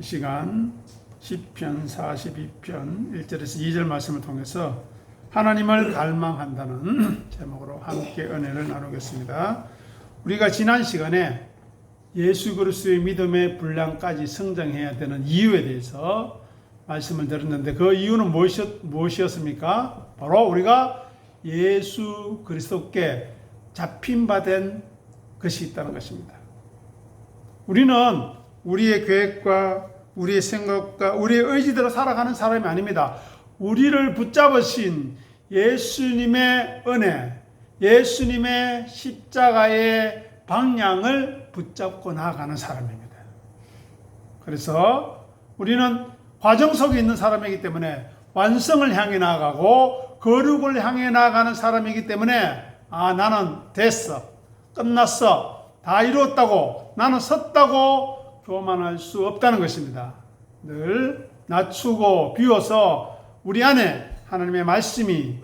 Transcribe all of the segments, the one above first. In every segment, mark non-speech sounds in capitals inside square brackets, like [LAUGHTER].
이 시간 10편 42편 1절에서 2절 말씀을 통해서 하나님을 갈망한다는 [CLEARS THROAT] 제목으로 함께 은혜를 나누겠습니다. 우리가 지난 시간에 예수 그리스도의 믿음의 분량까지 성장해야 되는 이유에 대해서 말씀을 드렸는데 그 이유는 무엇이었, 무엇이었습니까? 바로 우리가 예수 그리스도께 잡힌 바 된 것이 있다는 것입니다. 우리는 우리의 계획과 우리의 생각과 우리의 의지대로 살아가는 사람이 아닙니다. 우리를 붙잡으신 예수님의 은혜, 예수님의 십자가의 방향을 붙잡고 나아가는 사람입니다. 그래서 우리는 과정 속에 있는 사람이기 때문에 완성을 향해 나아가고 거룩을 향해 나아가는 사람이기 때문에 아 나는 됐어 끝났어 다 이루었다고 나는 섰다고 교만할 수 없다는 것입니다. 늘 낮추고 비워서 우리 안에 하나님의 말씀이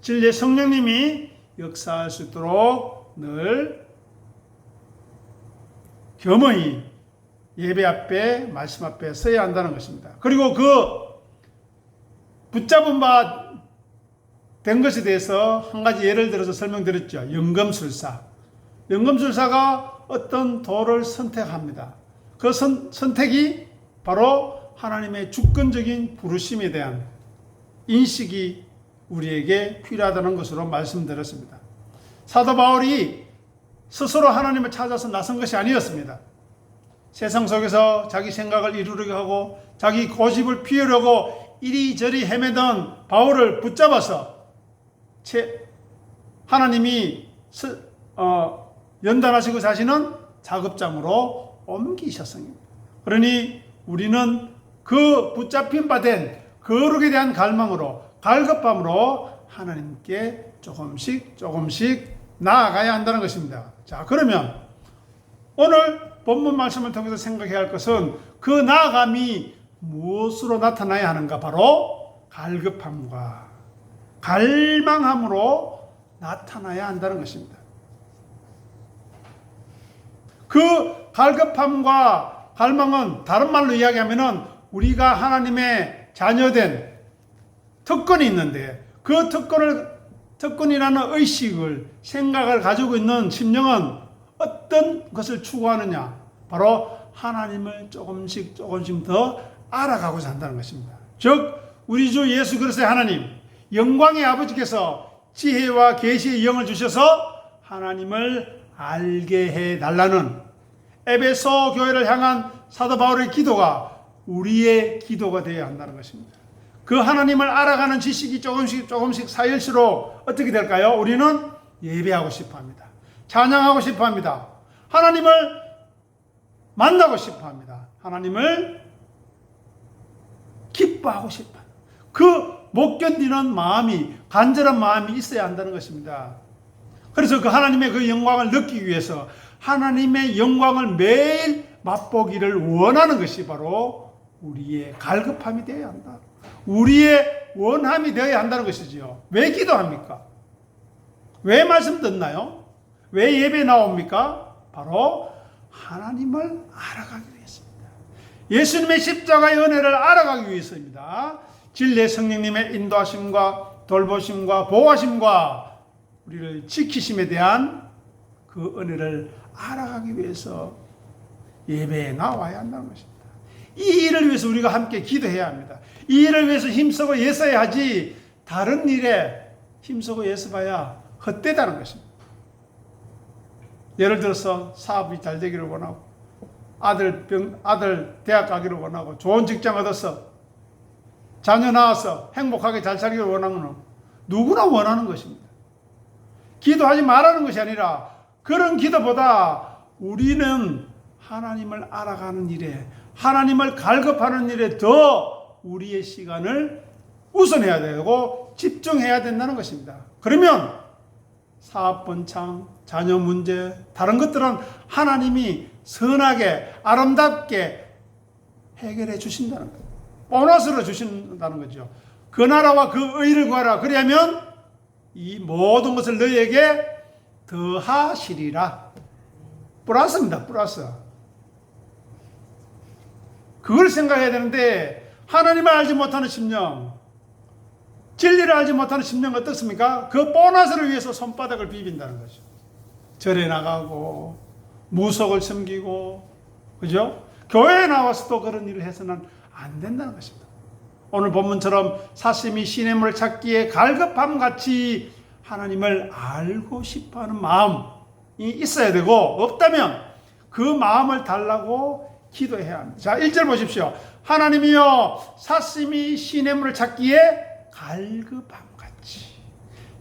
진리의 성령님이 역사할 수 있도록 늘 겸허히 예배 앞에 말씀 앞에 서야 한다는 것입니다. 그리고 그 붙잡은 바 된 것에 대해서 한 가지 예를 들어서 설명드렸죠. 연금술사. 연금술사가 어떤 도를 선택합니다. 그 선, 선택이 바로 하나님의 주권적인 부르심에 대한 인식이 우리에게 필요하다는 것으로 말씀드렸습니다. 사도 바울이 스스로 하나님을 찾아서 나선 것이 아니었습니다. 세상 속에서 자기 생각을 이루려고 하고 자기 고집을 피우려고 이리저리 헤매던 바울을 붙잡아서 하나님이 어, 연단하시고 자신은 작업장으로 옮기셨습니다. 그러니 우리는 그 붙잡힌 바 된 거룩에 대한 갈망으로 갈급함으로 하나님께 조금씩 조금씩 나아가야 한다는 것입니다. 자, 그러면 오늘 본문 말씀을 통해서 생각해야 할 것은 그 나아감이 무엇으로 나타나야 하는가? 바로 갈급함과 갈망함으로 나타나야 한다는 것입니다. 그 갈급함과 갈망은 다른 말로 이야기하면은 우리가 하나님의 자녀된 특권이 있는데 그 특권을 특권이라는 의식을 생각을 가지고 있는 심령은 어떤 것을 추구하느냐? 바로 하나님을 조금씩 조금씩 더 알아가고자 한다는 것입니다. 즉 우리 주 예수 그리스도의 하나님 영광의 아버지께서 지혜와 계시의 영을 주셔서 하나님을 알게 해 달라는 에베소 교회를 향한 사도 바울의 기도가 우리의 기도가 되어야 한다는 것입니다. 그 하나님을 알아가는 지식이 조금씩 조금씩 쌓일수록 어떻게 될까요? 우리는 예배하고 싶어 합니다. 찬양하고 싶어 합니다. 하나님을 만나고 싶어 합니다. 하나님을 기뻐하고 싶어. 그 못 견디는 마음이, 간절한 마음이 있어야 한다는 것입니다. 그래서 그 하나님의 그 영광을 느끼기 위해서 하나님의 영광을 매일 맛보기를 원하는 것이 바로 우리의 갈급함이 되어야 한다. 우리의 원함이 되어야 한다는 것이지요. 왜 기도합니까? 왜 말씀 듣나요? 왜 예배 나옵니까? 바로 하나님을 알아가기 위해서입니다. 예수님의 십자가의 은혜를 알아가기 위해서입니다. 진리의 성령님의 인도하심과 돌보심과 보호하심과 우리를 지키심에 대한 그 은혜를 알아가기 위해서 예배에 나와야 한다는 것입니다. 이 일을 위해서 우리가 함께 기도해야 합니다. 이 일을 위해서 힘쓰고 애써야 하지 다른 일에 힘쓰고 애써봐야 헛되다는 것입니다. 예를 들어서 사업이 잘 되기를 원하고 아들 병 아들 대학 가기를 원하고 좋은 직장 얻어서 자녀 낳아서 행복하게 잘 살기를 원하는 건 누구나 원하는 것입니다. 기도하지 말라는 것이 아니라 그런 기도보다 우리는 하나님을 알아가는 일에 하나님을 갈급하는 일에 더 우리의 시간을 우선해야 되고 집중해야 된다는 것입니다. 그러면 사업 번창, 자녀 문제, 다른 것들은 하나님이 선하게 아름답게 해결해 주신다는 거예요. 보너스로 주신다는 거죠. 그 나라와 그 의를 구하라. 그리하면 이 모든 것을 너희에게 더하시리라. 플러스입니다. 플러스. 그걸 생각해야 되는데 하나님을 알지 못하는 심령, 진리를 알지 못하는 심령 어떻습니까? 그 보너스를 위해서 손바닥을 비빈다는 거죠. 절에 나가고 무속을 섬기고 그죠? 교회에 나와서도 그런 일을 해서는 안 된다는 것입니다. 오늘 본문처럼 사심이 시냇물을 찾기에 갈급함 같이 하나님을 알고 싶어 하는 마음이 있어야 되고 없다면 그 마음을 달라고 기도해야 합니다. 자, 1절 보십시오. 하나님이여 사심이 시냇물을 찾기에 갈급함 같이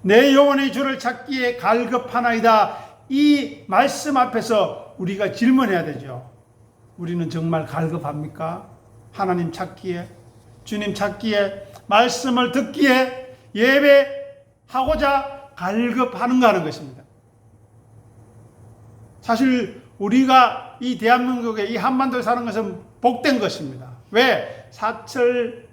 내 영혼의 주를 찾기에 갈급하나이다. 이 말씀 앞에서 우리가 질문해야 되죠. 우리는 정말 갈급합니까? 하나님 찾기에 주님 찾기에 말씀을 듣기에 예배 하고자 갈급하는가 하는 것입니다. 사실 우리가 이 대한민국에 이 한반도에 사는 것은 복된 것입니다. 왜? 사철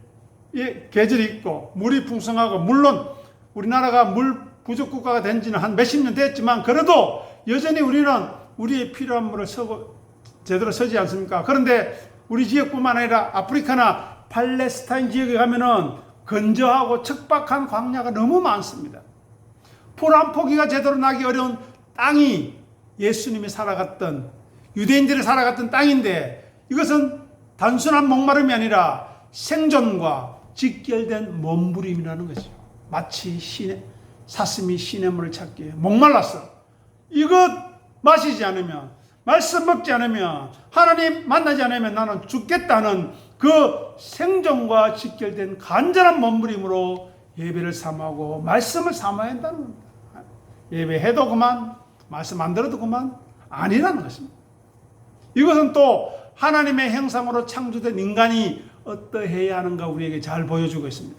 계절이 있고 물이 풍성하고 물론 우리나라가 물 부족 국가가 된 지는 한 몇십 년 됐지만 그래도 여전히 우리는 우리의 필요한 물을 서고 제대로 서지 않습니까? 그런데 우리 지역뿐만 아니라 아프리카나 팔레스타인 지역에 가면은 건조하고 척박한 광야가 너무 많습니다. 풀 한 포기가 제대로 나기 어려운 땅이 예수님이 살아갔던 유대인들이 살아갔던 땅인데 이것은 단순한 목마름이 아니라 생존과 직결된 몸부림이라는 거죠. 마치 시내, 사슴이 시냇물을 찾기에 목말랐어. 이것 마시지 않으면 말씀 먹지 않으면 하나님 만나지 않으면 나는 죽겠다는 그 생존과 직결된 간절한 몸부림으로 예배를 삼하고 말씀을 삼아야 한다는 겁니다. 예배해도 그만, 말씀 안 들어도 그만, 아니라는 것입니다. 이것은 또 하나님의 형상으로 창조된 인간이 어떠해야 하는가 우리에게 잘 보여주고 있습니다.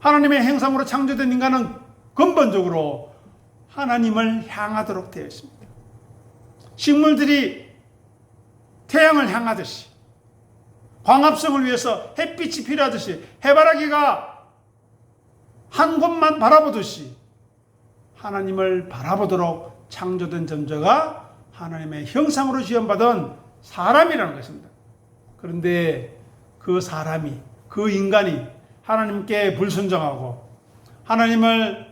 하나님의 형상으로 창조된 인간은 근본적으로 하나님을 향하도록 되어 있습니다. 식물들이 태양을 향하듯이 광합성을 위해서 햇빛이 필요하듯이 해바라기가 한 곳만 바라보듯이 하나님을 바라보도록 창조된 존재가 하나님의 형상으로 지원받은 사람이라는 것입니다. 그런데 그 사람이, 그 인간이 하나님께 불순종하고 하나님을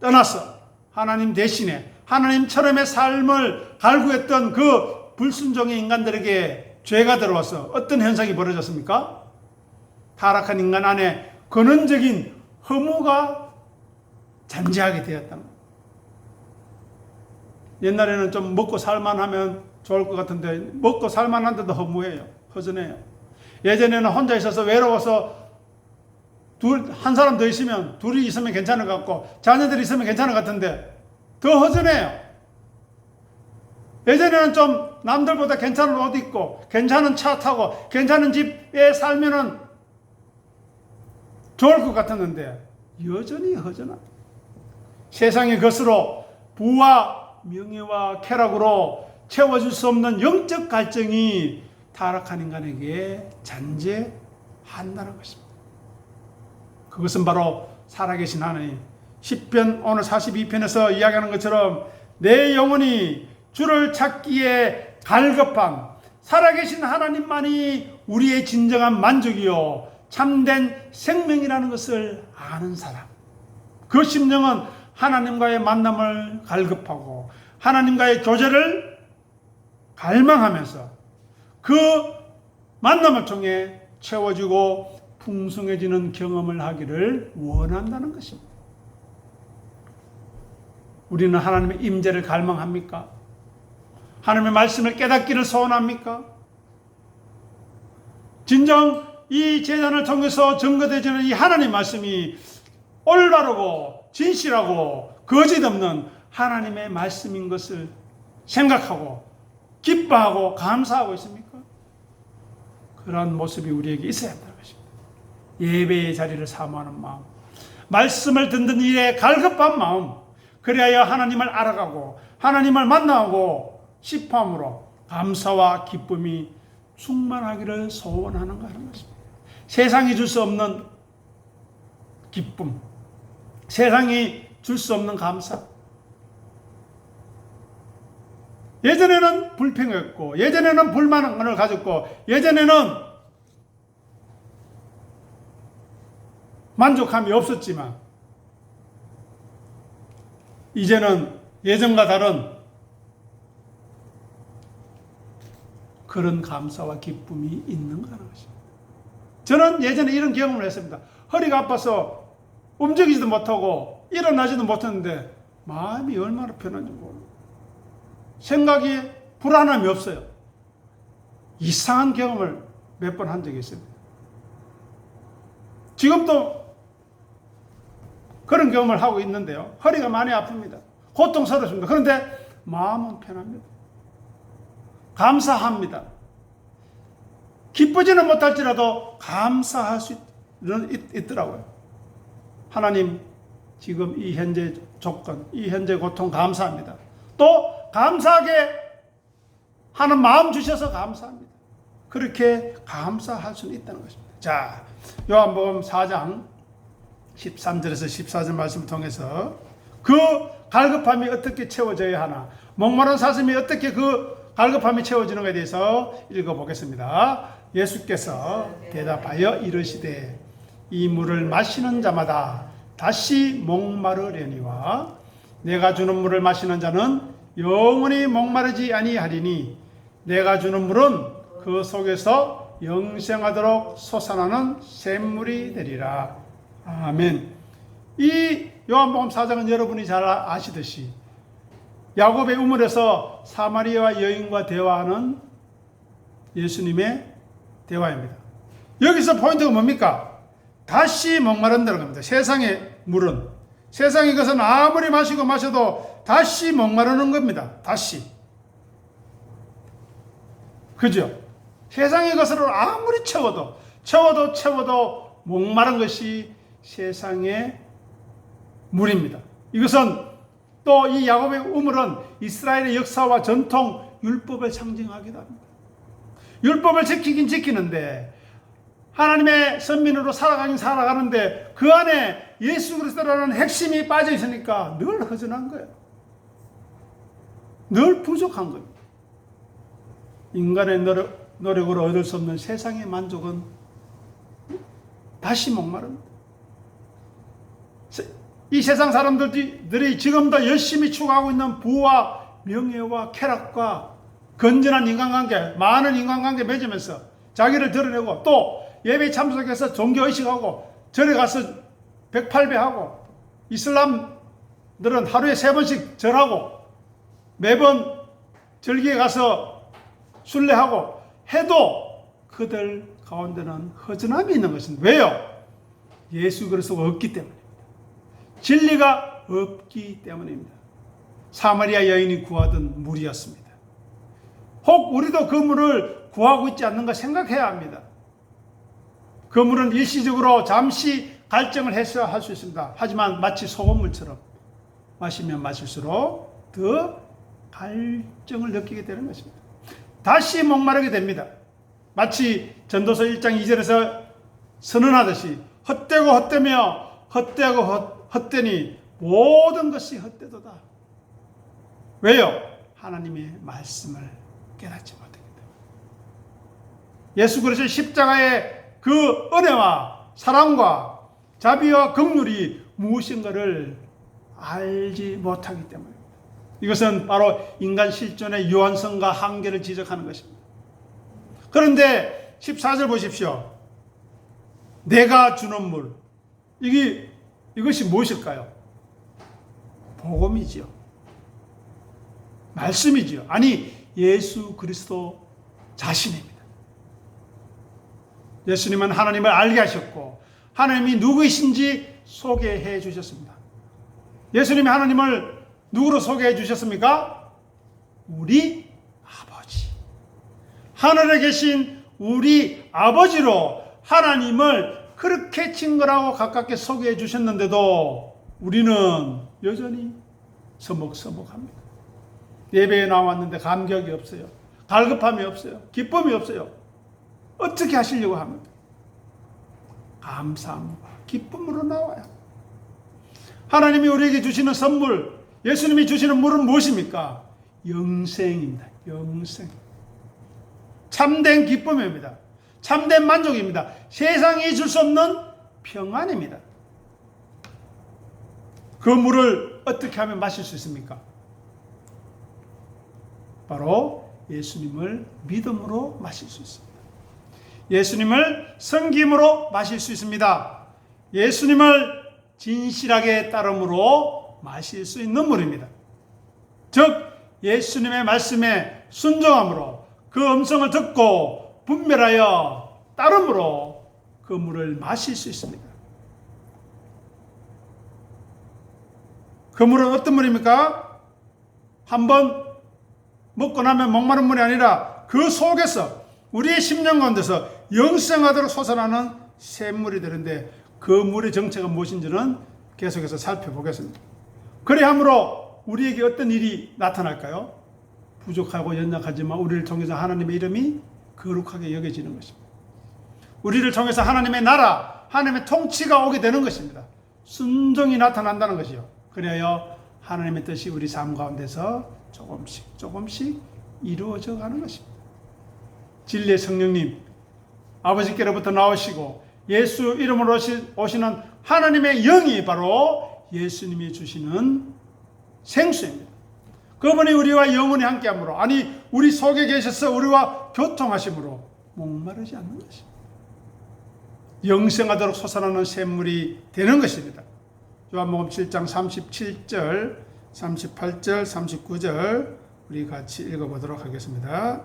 떠나서 하나님 대신에 하나님처럼의 삶을 갈구했던 그 불순종의 인간들에게 죄가 들어와서 어떤 현상이 벌어졌습니까? 타락한 인간 안에 근원적인 허무가 잔재하게 되었다는 옛날에는 좀 먹고 살만하면 좋을 것 같은데 먹고 살만한데도 허무해요. 허전해요. 예전에는 혼자 있어서 외로워서 둘, 한 사람 더 있으면 둘이 있으면 괜찮을 것 같고 자녀들이 있으면 괜찮을 것 같은데 더 허전해요. 예전에는 좀 남들보다 괜찮은 옷 입고 괜찮은 차 타고 괜찮은 집에 살면은 좋을 것 같았는데 여전히 허전합니다. 세상의 것으로 부와 명예와 쾌락으로 채워줄 수 없는 영적 갈증이 타락한 인간에게 잔재한다는 것입니다. 그것은 바로 살아계신 하나님. 10편 오늘 42편에서 이야기하는 것처럼 내 영혼이 주를 찾기에 갈급함 살아계신 하나님만이 우리의 진정한 만족이요 참된 생명이라는 것을 아는 사람. 그 심령은 하나님과의 만남을 갈급하고 하나님과의 교제를 갈망하면서 그 만남을 통해 채워지고 풍성해지는 경험을 하기를 원한다는 것입니다. 우리는 하나님의 임재를 갈망합니까? 하나님의 말씀을 깨닫기를 소원합니까? 진정 이 재단을 통해서 증거되지는 이 하나님 말씀이 올바르고 진실하고 거짓 없는 하나님의 말씀인 것을 생각하고 기뻐하고 감사하고 있습니까? 그러한 모습이 우리에게 있어야 한다는 것입니다. 예배의 자리를 사모하는 마음, 말씀을 듣는 일에 갈급한 마음, 그래야 하나님을 알아가고 하나님을 만나고 싶함으로 감사와 기쁨이 충만하기를 소원하는가 하는 것입니다. 세상이 줄 수 없는 기쁨, 세상이 줄 수 없는 감사. 예전에는 불평했고, 예전에는 불만을 가졌고, 예전에는 만족함이 없었지만, 이제는 예전과 다른 그런 감사와 기쁨이 있는가 하는 것입니다. 저는 예전에 이런 경험을 했습니다. 허리가 아파서 움직이지도 못하고 일어나지도 못했는데 마음이 얼마나 편한지 모르고 생각이 불안함이 없어요. 이상한 경험을 몇 번 한 적이 있습니다. 지금도 그런 경험을 하고 있는데요. 허리가 많이 아픕니다. 고통스럽습니다. 그런데 마음은 편합니다. 감사합니다. 기쁘지는 못할지라도 감사할 수 있, 있더라고요. 하나님, 지금 이 현재 조건, 이 현재 고통 감사합니다. 또 감사하게 하는 마음 주셔서 감사합니다. 그렇게 감사할 수 있다는 것입니다. 자, 요한복음 4장 13절에서 14절 말씀을 통해서 그 갈급함이 어떻게 채워져야 하나, 목마른 사슴이 어떻게 그 갈급함이 채워지는가에 대해서 읽어보겠습니다. 예수께서 대답하여 이르시되 이 물을 마시는 자마다 다시 목마르려니와 내가 주는 물을 마시는 자는 영원히 목마르지 아니하리니 내가 주는 물은 그 속에서 영생하도록 솟아나는 샘물이 되리라. 아멘. 이 요한복음 4장은 여러분이 잘 아시듯이 야곱의 우물에서 사마리아와 여인과 대화하는 예수님의 대화입니다. 여기서 포인트가 뭡니까? 다시 목마른다는 겁니다. 세상의 물은 세상의 것은 아무리 마시고 마셔도 다시 목마르는 겁니다. 다시. 그죠? 세상의 것으로 아무리 채워도 채워도 채워도 목마른 것이 세상의 물입니다. 이것은 또 이 야곱의 우물은 이스라엘의 역사와 전통, 율법을 상징하기도 합니다. 율법을 지키긴 지키는데 하나님의 선민으로 살아가긴 살아가는데 그 안에 예수 그리스도라는 핵심이 빠져 있으니까 늘 허전한 거예요. 늘 부족한 겁니다. 인간의 노력, 노력으로 얻을 수 없는 세상의 만족은 다시 목마릅니다. 이 세상 사람들이 지금도 열심히 추구하고 있는 부와 명예와 쾌락과 건전한 인간관계, 많은 인간관계 맺으면서 자기를 드러내고 또 예배 참석해서 종교의식하고 절에 가서 108배하고 이슬람들은 하루에 세 번씩 절하고 매번 절기에 가서 순례하고 해도 그들 가운데는 허전함이 있는 것입니다. 왜요? 예수 그리스도가 없기 때문입니다. 진리가 없기 때문입니다. 사마리아 여인이 구하던 물이었습니다. 혹 우리도 그 물을 구하고 있지 않는가 생각해야 합니다. 그 물은 일시적으로 잠시 갈증을 해소야 할 수 있습니다. 하지만 마치 소금물처럼 마시면 마실수록 더 갈증을 느끼게 되는 것입니다. 다시 목마르게 됩니다. 마치 전도서 1장 2절에서 선언하듯이 헛되고 헛되며 헛되고 헛, 헛되니 모든 것이 헛되도다. 왜요? 하나님의 말씀을 깨닫지 못하기 때문에. 예수 그리스도의 십자가의 그 은혜와 사랑과 자비와 긍휼이 무엇인가를 알지 못하기 때문입니다. 이것은 바로 인간 실존의 유한성과 한계를 지적하는 것입니다. 그런데 14절 보십시오. 내가 주는 물. 이게, 이것이 무엇일까요? 복음이지요. 말씀이지요. 아니, 예수 그리스도 자신입니다. 예수님은 하나님을 알게 하셨고, 하나님이 누구이신지 소개해 주셨습니다. 예수님이 하나님을 누구로 소개해 주셨습니까? 우리 아버지. 하늘에 계신 우리 아버지로 하나님을 그렇게 친근하고 가깝게 소개해 주셨는데도 우리는 여전히 서먹서먹합니다. 예배에 나왔는데 감격이 없어요. 갈급함이 없어요. 기쁨이 없어요. 어떻게 하시려고 합니까? 감사함과 기쁨으로 나와요. 하나님이 우리에게 주시는 선물, 예수님이 주시는 물은 무엇입니까? 영생입니다. 영생. 참된 기쁨입니다. 참된 만족입니다. 세상이 줄 수 없는 평안입니다. 그 물을 어떻게 하면 마실 수 있습니까? 바로 예수님을 믿음으로 마실 수 있습니다. 예수님을 섬김으로 마실 수 있습니다. 예수님을 진실하게 따름으로 마실 수 있는 물입니다. 즉 예수님의 말씀에 순종함으로 그 음성을 듣고 분별하여 따름으로 그 물을 마실 수 있습니다. 그 물은 어떤 물입니까? 한번 먹고 나면 목마른 물이 아니라 그 속에서 우리의 심령 가운데서 영생하도록 솟아나는 샘물이 되는데 그 물의 정체가 무엇인지는 계속해서 살펴보겠습니다. 그래 함으로 우리에게 어떤 일이 나타날까요? 부족하고 연약하지만 우리를 통해서 하나님의 이름이 거룩하게 여겨지는 것입니다. 우리를 통해서 하나님의 나라, 하나님의 통치가 오게 되는 것입니다. 순종이 나타난다는 것이요. 그래야 하나님의 뜻이 우리 삶 가운데서 조금씩 조금씩 이루어져 가는 것입니다. 진리의 성령님, 아버지께로부터 나오시고 예수 이름으로 오시- 오시는 하나님의 영이 바로 예수님이 주시는 생수입니다. 그분이 우리와 영원히 함께함으로 아니 우리 속에 계셔서 우리와 교통하심으로 목마르지 않는 것입니다. 영생하도록 솟아나는 샘물이 되는 것입니다. 요한복음 7장 37절, 38절, 39절 우리 같이 읽어보도록 하겠습니다.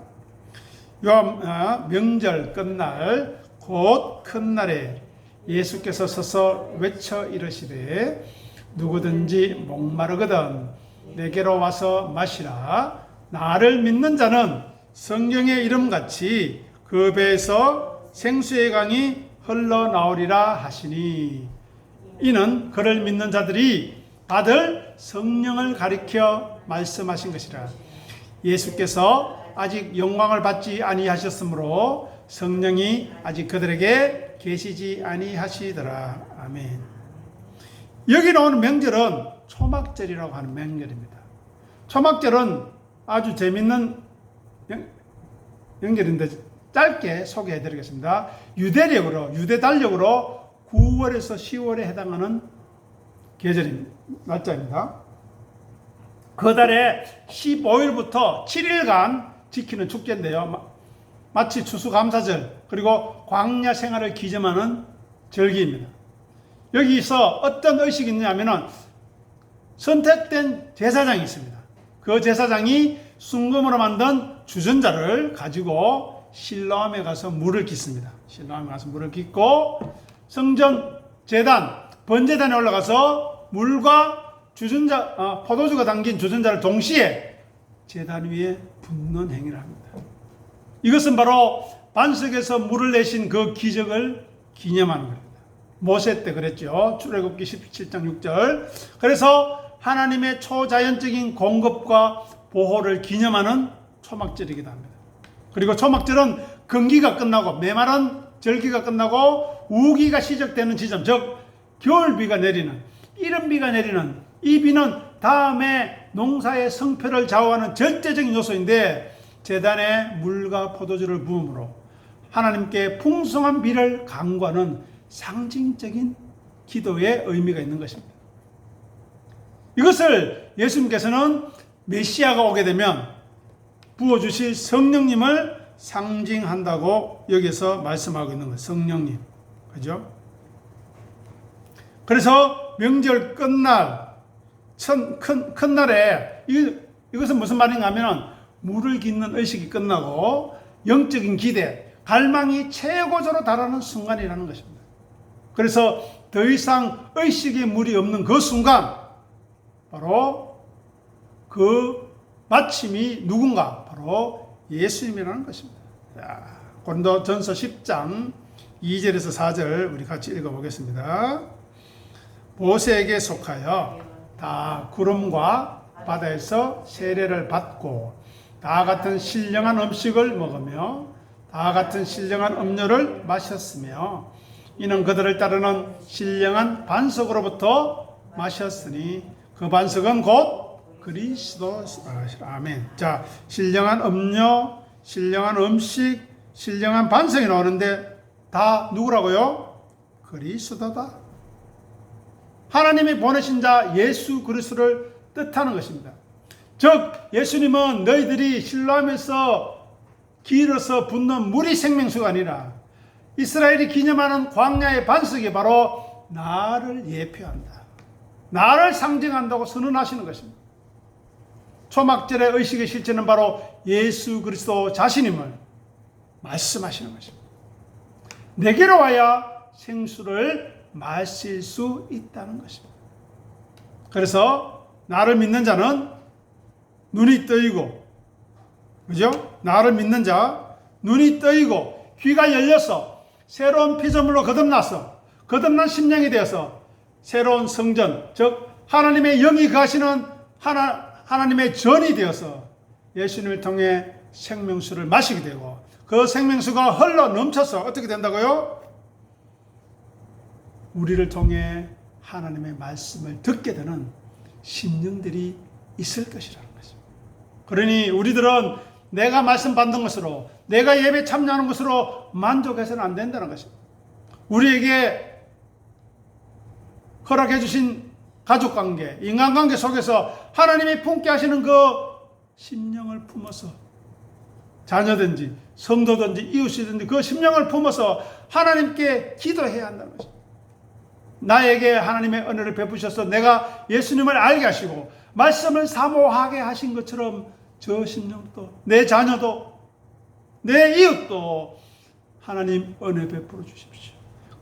요한 아, 명절 끝날 곧 큰 날에 예수께서 서서 외쳐 이르시되 누구든지 목마르거든 내게로 와서 마시라 나를 믿는 자는 성경의 이름같이 그 배에서 생수의 강이 흘러나오리라 하시니 이는 그를 믿는 자들이 받을 성령을 가리켜 말씀하신 것이라 예수께서 아직 영광을 받지 아니하셨으므로 성령이 아직 그들에게 계시지 아니하시더라. 아멘. 여기 나오는 명절은 초막절이라고 하는 명절입니다. 초막절은 아주 재밌는 명, 명절인데 짧게 소개해 드리겠습니다. 유대력으로, 유대 달력으로 9월에서 10월에 해당하는 계절입니다. 날짜입니다. 그 달에 15일부터 7일간 지키는 축제인데요. 마- 마치 추수감사절 그리고 광야 생활을 기점하는 절기입니다. 여기서 어떤 의식이 있냐면은 선택된 제사장이 있습니다. 그 제사장이 순금으로 만든 주전자를 가지고 실로암에 가서 물을 깃습니다. 실로암에 가서 물을 깃고 성전 재단 번제단에 올라가서 물과 주전자 어, 포도주가 담긴 주전자를 동시에 재단 위에 붓는 행위를 합니다. 이것은 바로 반석에서 물을 내신 그 기적을 기념하는 겁니다. 모세 때 그랬죠. 출애굽기 17장 6절. 그래서 하나님의 초자연적인 공급과 보호를 기념하는 초막절이기도 합니다. 그리고 초막절은 건기가 끝나고 메마른 절기가 끝나고 우기가 시작되는 지점, 즉 겨울비가 내리는 이른비가 내리는 이 비는 다음에 농사의 성패를 좌우하는 절대적인 요소인데 재단에 물과 포도주를 부음으로 하나님께 풍성한 비를 강구하는 상징적인 기도의 의미가 있는 것입니다. 이것을 예수님께서는 메시아가 오게 되면 부어주실 성령님을 상징한다고 여기서 말씀하고 있는 거예요. 성령님. 그죠? 그래서 명절 끝날, 천, 큰, 큰 날에, 이, 이것은 무슨 말인가 하면 물을 깃는 의식이 끝나고 영적인 기대, 갈망이 최고조로 달하는 순간이라는 것입니다. 그래서 더 이상 의식의 물이 없는 그 순간, 바로 그 마침이 누군가? 바로 예수님이라는 것입니다. 자, 고린도 전서 10장 2절에서 4절 우리 같이 읽어보겠습니다. 모세에게 속하여 다 구름과 바다에서 세례를 받고 다 같은 신령한 음식을 먹으며 다 같은 신령한 음료를 마셨으며 이는 그들을 따르는 신령한 반석으로부터 마셨으니 그 반석은 곧 그리스도 아, 아멘. 자, 신령한 음료, 신령한 음식, 신령한 반성이 나오는데 다 누구라고요? 그리스도다. 하나님이 보내신 자 예수 그리스도를 뜻하는 것입니다. 즉 예수님은 너희들이 신뢰하면서 길어서 붙는 물이 생명수가 아니라 이스라엘이 기념하는 광야의 반석이 바로 나를 예표한다. 나를 상징한다고 선언하시는 것입니다. 초막절의 의식의 실체는 바로 예수 그리스도 자신임을 말씀하시는 것입니다. 내게로 와야 생수를 마실 수 있다는 것입니다. 그래서 나를 믿는 자는 눈이 떠이고, 그죠? 나를 믿는 자, 눈이 떠이고, 귀가 열려서 새로운 피조물로 거듭나서, 거듭난 심령이 되어서 새로운 성전, 즉, 하나님의 영이 가시는 하나, 하나님의 전이 되어서 예수님을 통해 생명수를 마시게 되고, 그 생명수가 흘러 넘쳐서 어떻게 된다고요? 우리를 통해 하나님의 말씀을 듣게 되는 심령들이 있을 것이라는 것입니다. 그러니 우리들은 내가 말씀 받는 것으로 내가 예배 참여하는 것으로 만족해서는 안 된다는 것입니다. 우리에게 허락해 주신 가족 관계, 인간 관계 속에서 하나님이 품게 하시는 그 심령을 품어서 자녀든지 성도든지 이웃이든지 그 심령을 품어서 하나님께 기도해야 한다는 것입니다. 나에게 하나님의 은혜를 베푸셔서 내가 예수님을 알게 하시고 말씀을 사모하게 하신 것처럼 저 심령도 내 자녀도 내 이웃도 하나님 은혜 베풀어 주십시오.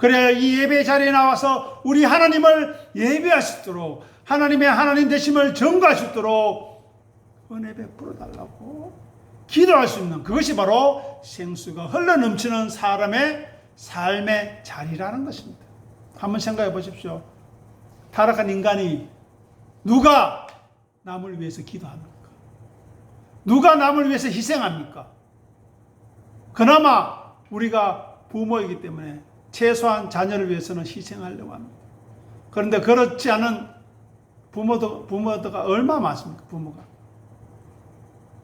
그래야 이 예배 자리에 나와서 우리 하나님을 예배할 수 있도록 하나님의 하나님 되심을 증거할 수 있도록 은혜 베풀어 달라고 기도할 수 있는 그것이 바로 생수가 흘러 넘치는 사람의 삶의 자리라는 것입니다. 한번 생각해 보십시오. 타락한 인간이 누가 남을 위해서 기도합니까? 누가 남을 위해서 희생합니까? 그나마 우리가 부모이기 때문에 최소한 자녀를 위해서는 희생하려고 합니다. 그런데 그렇지 않은 부모도, 부모가 얼마 많습니까? 부모가.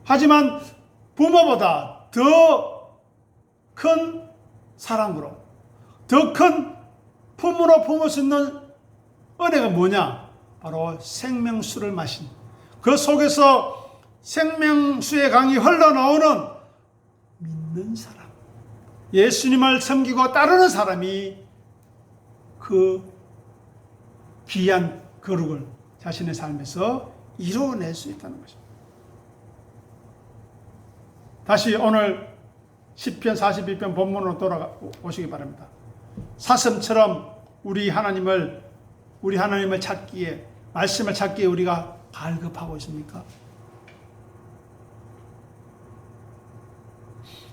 하지만 부모보다 더 큰 사랑으로, 더 큰 품으로 품을 수 있는 은혜가 뭐냐? 바로 생명수를 마신 그 속에서 생명수의 강이 흘러나오는 믿는 사람. 예수님을 섬기고 따르는 사람이 그 귀한 거룩을 자신의 삶에서 이루어낼 수 있다는 것입니다. 다시 오늘 10편 41편 본문으로 돌아오시기 바랍니다. 사슴처럼 우리 하나님을 우리 하나님을 찾기에 말씀을 찾기에 우리가 갈급하고 있습니까?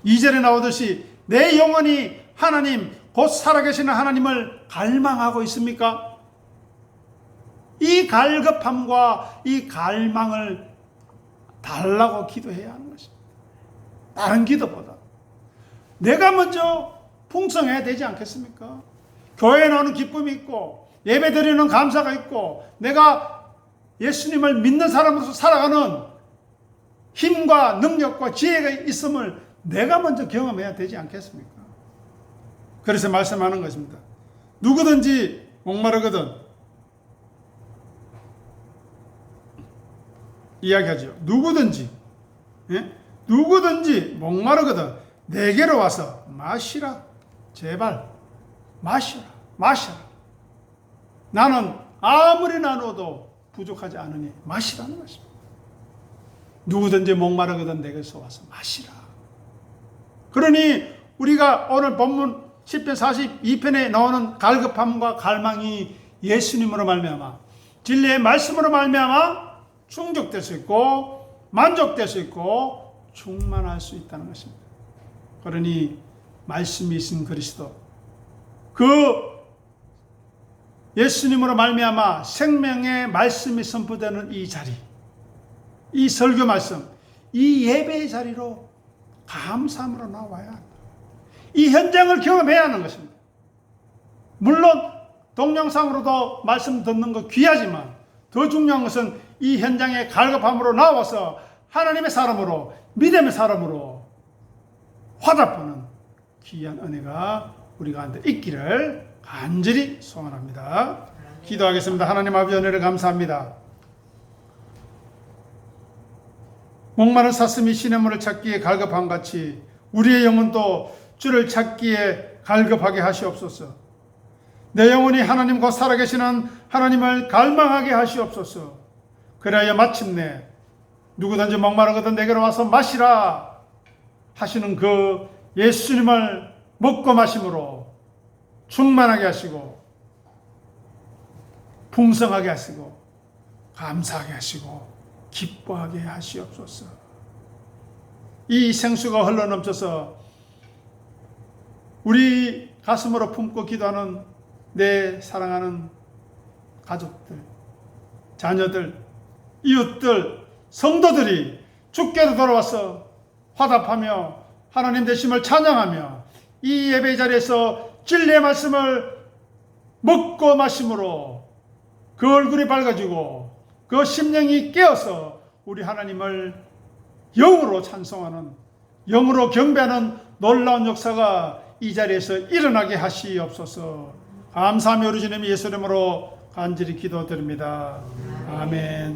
2절에 나오듯이 내 영혼이 하나님 곧 살아계시는 하나님을 갈망하고 있습니까? 이 갈급함과 이 갈망을 달라고 기도해야 하는 것입니다. 다른 기도보다 내가 먼저 풍성해야 되지 않겠습니까? 교회에 나오는 기쁨이 있고 예배 드리는 감사가 있고 내가 예수님을 믿는 사람으로서 살아가는 힘과 능력과 지혜가 있음을 내가 먼저 경험해야 되지 않겠습니까? 그래서 말씀하는 것입니다. 누구든지 목마르거든 이야기하죠. 누구든지 예? 누구든지 목마르거든 내게로 와서 마시라. 제발 마시라. 마시라. 나는 아무리 나눠도 부족하지 않으니 마시라는 것입니다. 누구든지 목마르거든 내게서 와서 마시라. 그러니 우리가 오늘 본문 10편 42편에 나오는 갈급함과 갈망이 예수님으로 말미암아 진리의 말씀으로 말미암아 충족될 수 있고 만족될 수 있고 충만할 수 있다는 것입니다. 그러니 말씀이 있은 그리스도 그 예수님으로 말미암아 생명의 말씀이 선포되는 이 자리 이 설교 말씀 이 예배의 자리로 감사함으로 나와야 한다. 이 현장을 경험해야 하는 것입니다. 물론 동영상으로도 말씀 듣는 거 귀하지만 더 중요한 것은 이 현장에 갈급함으로 나와서 하나님의 사람으로 믿음의 사람으로 화답하는 귀한 은혜가 우리 가운데 있기를 간절히 소원합니다. 기도하겠습니다. 하나님 아버지 은혜를 감사합니다. 목마른 사슴이 시냇물을 찾기에 갈급한 같이 우리의 영혼도 주를 찾기에 갈급하게 하시옵소서. 내 영혼이 하나님 과 살아계시는 하나님을 갈망하게 하시옵소서. 그래야 마침내 누구든지 목마르거든 내게로 와서 마시라 하시는 그 예수님을 먹고 마심으로 충만하게 하시고 풍성하게 하시고 감사하게 하시고 기뻐하게 하시옵소서. 이 생수가 흘러넘쳐서 우리 가슴으로 품고 기도하는 내 사랑하는 가족들, 자녀들, 이웃들, 성도들이 주께로 돌아와서 화답하며 하나님 되심을 찬양하며 이 예배 자리에서 진리의 말씀을 먹고 마심으로 그 얼굴이 밝아지고 그 심령이 깨어서 우리 하나님을 영으로 찬송하는 영으로 경배하는 놀라운 역사가 이 자리에서 일어나게 하시옵소서. 감사하며 우리 주님 예수 이름으로 간절히 기도드립니다. 아멘.